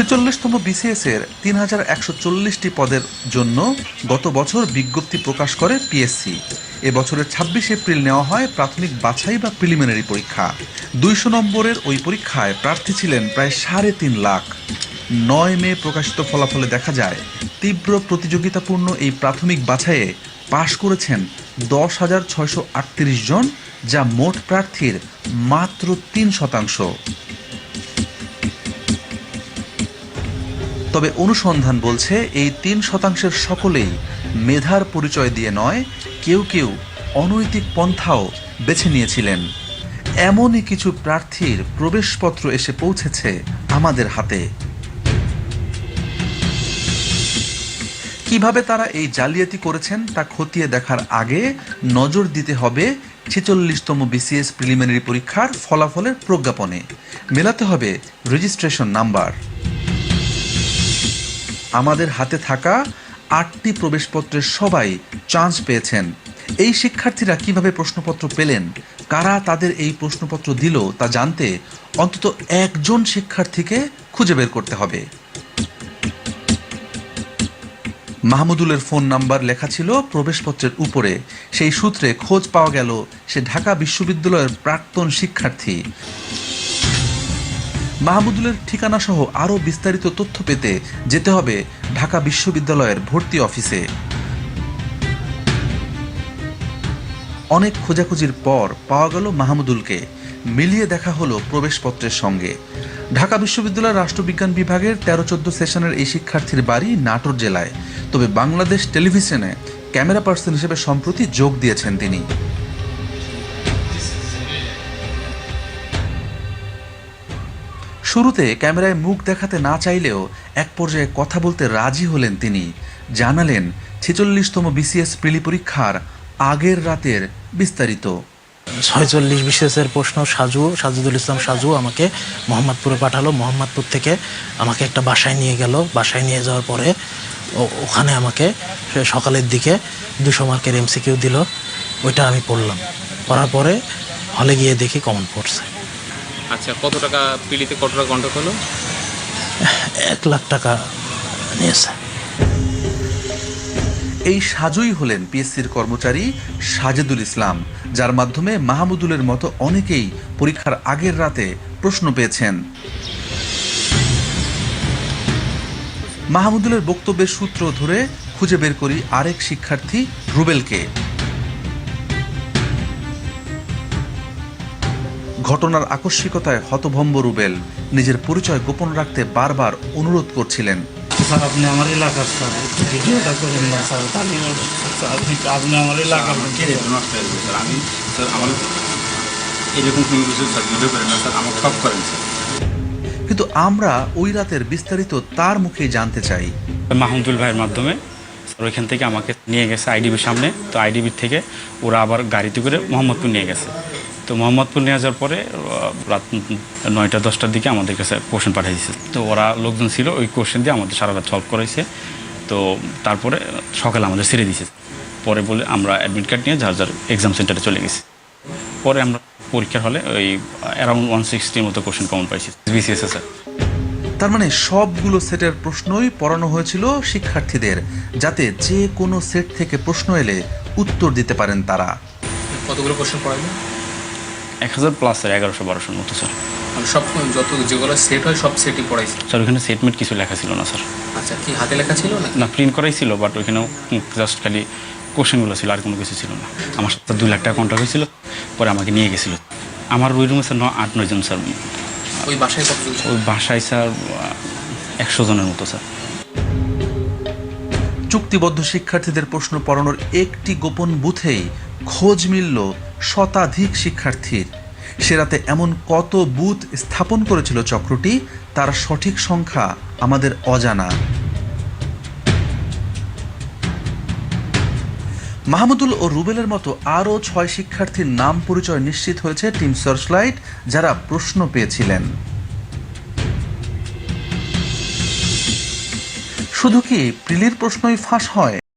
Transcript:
ছেচল্লিশতম BCS এর তিন হাজার একশো চল্লিশটি পদের জন্য গত বছর বিজ্ঞপ্তি প্রকাশ করে পিএসসি এবছরের ছাব্বিশ এপ্রিল নেওয়া হয় প্রাথমিক বাছাই বা প্রিলিমিনারি পরীক্ষা। দুইশো নম্বরের ওই পরীক্ষায় প্রার্থী ছিলেন প্রায় সাড়ে তিন লাখ। নয় মে প্রকাশিত ফলাফলে দেখা যায়, তীব্র প্রতিযোগিতাপূর্ণ এই প্রাথমিক বাছাইয়ে পাশ করেছেন দশ হাজার ছয়শো আটত্রিশ জন, যা মোট প্রার্থীর মাত্র তিন শতাংশ। তবে অনুসন্ধান বলছে এই তিন শতাংশের সকলেই মেধার পরিচয় দিয়ে নয়, কেউ কেউ অনৈতিক পন্থাও বেছে নিয়েছিলেন। এমনই কিছু প্রার্থীর প্রবেশপত্র এসে পৌঁছেছে আমাদের হাতে। কীভাবে তারা এই জালিয়াতি করেছেন তা খতিয়ে দেখার আগে নজর দিতে হবে ছেচল্লিশতম বিসিএস প্রিলিমিনারি পরীক্ষার ফলাফলের প্রজ্ঞাপনে। মেলাতে হবে রেজিস্ট্রেশন নাম্বার। আমাদের হাতে থাকা আটটি প্রবেশপত্রের সবাই চান্স পেয়েছেন। এই শিক্ষার্থীরা কীভাবে প্রশ্নপত্র পেলেন? কারা তাদের এই প্রশ্নপত্র দিল তা জানতে অন্তত একজন শিক্ষার্থীকে খুঁজে বের করতে হবে। মাহমুদুলের ফোন নাম্বার লেখা ছিল প্রবেশপত্রের উপরে। সেই সূত্রে খোঁজ পাওয়া গেল, সে ঢাকা বিশ্ববিদ্যালয়ের প্রাক্তন শিক্ষার্থী। মাহমুদুলের ঠিকানা সহ আরও বিস্তারিত তথ্য পেতে যেতে হবে ঢাকা বিশ্ববিদ্যালয়ের ভর্তি অফিসে। অনেক খোঁজাখুঁজির পর পাওয়া গেল মাহমুদুলকে। মিলিয়ে দেখা হলো প্রবেশপত্রের সঙ্গে। ঢাকা বিশ্ববিদ্যালয়ের রাষ্ট্রবিজ্ঞান বিভাগের তেরো চোদ্দ সেশনের এই শিক্ষার্থীর বাড়ি নাটোর জেলায়। তবে বাংলাদেশ টেলিভিশনে ক্যামেরা পার্সন হিসেবে সম্প্রতি যোগ দিয়েছেন তিনি। শুরুতে ক্যামেরায় মুখ দেখাতে না চাইলেও এক পর্যায়ে কথা বলতে রাজি হলেন তিনি। জানালেন, ছেচল্লিশতম বিসিএস প্রিলি পরীক্ষার আগের রাতের বিস্তারিত। ছয়চল্লিশ বিশেষের প্রশ্ন, সাজু, সাজুদুল ইসলাম সাজু আমাকে মোহাম্মদপুরে পাঠালো। মোহাম্মদপুর থেকে আমাকে একটা বাসায় নিয়ে গেল। বাসায় নিয়ে যাওয়ার পরে ওখানে আমাকে সকালের দিকে দুশো মার্কের এমসিকিউ দিল। ওইটা আমি পড়লাম। পড়ার পরে হলে গিয়ে দেখি কমন পড়ছে। আচ্ছা কত টাকা পিলিতে কত টাকা কন্ট্যাক্ট হলো? এক লাখ টাকা নিয়েছে। এই সাজুই হলেন পিএসসির কর্মচারী সাজেদুল ইসলাম যার মাধ্যমে মাহমুদুলের মতো অনেকেই পরীক্ষার আগের রাতে প্রশ্ন পেয়েছেন। মাহমুদুলের বক্তব্যের সূত্র ধরে খুঁজে বের করি আরেক শিক্ষার্থী রুবেলকে। ঘটনার আকস্মিকতায় হতভম্ব রুবেল। নিজের পরিচয় গোপন রাখতে বারবার অনুরোধ করছিলেন। স্যার আপনি আমার এলাকার স্যার ভিডিওটা করেন না স্যার আপনি- আপনি আমার এলাকার আমি স্যার আমার এরকম কোনো কিছু স্যার ভিডিও করেন না স্যার আমার সব করেন স্যার। কিন্তু আমরা ওই রাতের বিস্তারিত তার মুখেই জানতে চাই। মাহমুদুল ভাইয়ের মাধ্যমে স্যার ওইখান থেকে আমাকে নিয়ে গেছে আইডিবির সামনে। তো আইডিবির থেকে ওরা আবার গাড়িতে করে মোহাম্মদপুর নিয়ে গেছে। তো মোহাম্মদপুর নিয়ে যাওয়ার পরে রাত নয়টা দশটার দিকে আমাদের কাছে কোশ্চেন পাঠিয়ে দিয়েছে তো ওরা লোকজন ছিল ওই কোশ্চেন দিয়ে আমাদের সারা রাত সলভ করাইছে। তো তারপরে সকালে আমাদের ছেড়ে দিয়েছে পরে বলে আমরা অ্যাডমিট কার্ড নিয়ে যার যার এক্সাম সেন্টারে চলে গেছি। পরে আমরা পরীক্ষার হলে ওই অ্যারাউন্ড ওয়ান সিক্সটির মতো কোশ্চেন কমন পাইছি। বিসিএস স্যার তার মানে সবগুলো সেটের প্রশ্নই পড়ানো হয়েছিল শিক্ষার্থীদের যাতে যে কোনো সেট থেকে প্রশ্ন এলে উত্তর দিতে পারেন তারা। কতগুলো কোশ্চেন পড়াইলো? এক হাজার প্লাস স্যার এগারোশো বারোশোর মতো স্যার সব যত যেগুলো সেট হয় সব সেটই পড়াইছে স্যার ওখানে সেটমেন্ট কিছু লেখা ছিল না স্যার আচ্ছা কি হাতে লেখা ছিল না না প্রিন্ট করাই ছিল বাট ওইখানেও জাস্ট খালি কোশ্চেনগুলো ছিল আর কোনো কিছু ছিল না। আমার সাথে দুই লাখ টাকা কন্ট্রাক্ট হয়েছিল পরে আমাকে নিয়ে গেছিল। আমার ওই রুমে স্যার ন আট নয়জন স্যার ওই বাসায় ওই বাসায় স্যার একশো জনের মতো স্যার চুক্তিবদ্ধ শিক্ষার্থীদের প্রশ্ন পড়ানোর একটি গোপন বুথেই খোঁজ মিলল শতাধিক শিক্ষার্থীর। সে রাতে এমন কত বুথ স্থাপন করেছিল চক্রটি, তার সঠিক সংখ্যা আমাদের অজানা। মাহমুদুল ও রুবেলের মতো আরও ছয় শিক্ষার্থীর নাম পরিচয় নিশ্চিত হয়েছে টিম সার্চলাইট, যারা প্রশ্ন পেয়েছিলেন। শুধু কি প্রিলির প্রশ্নই ফাঁস হয়?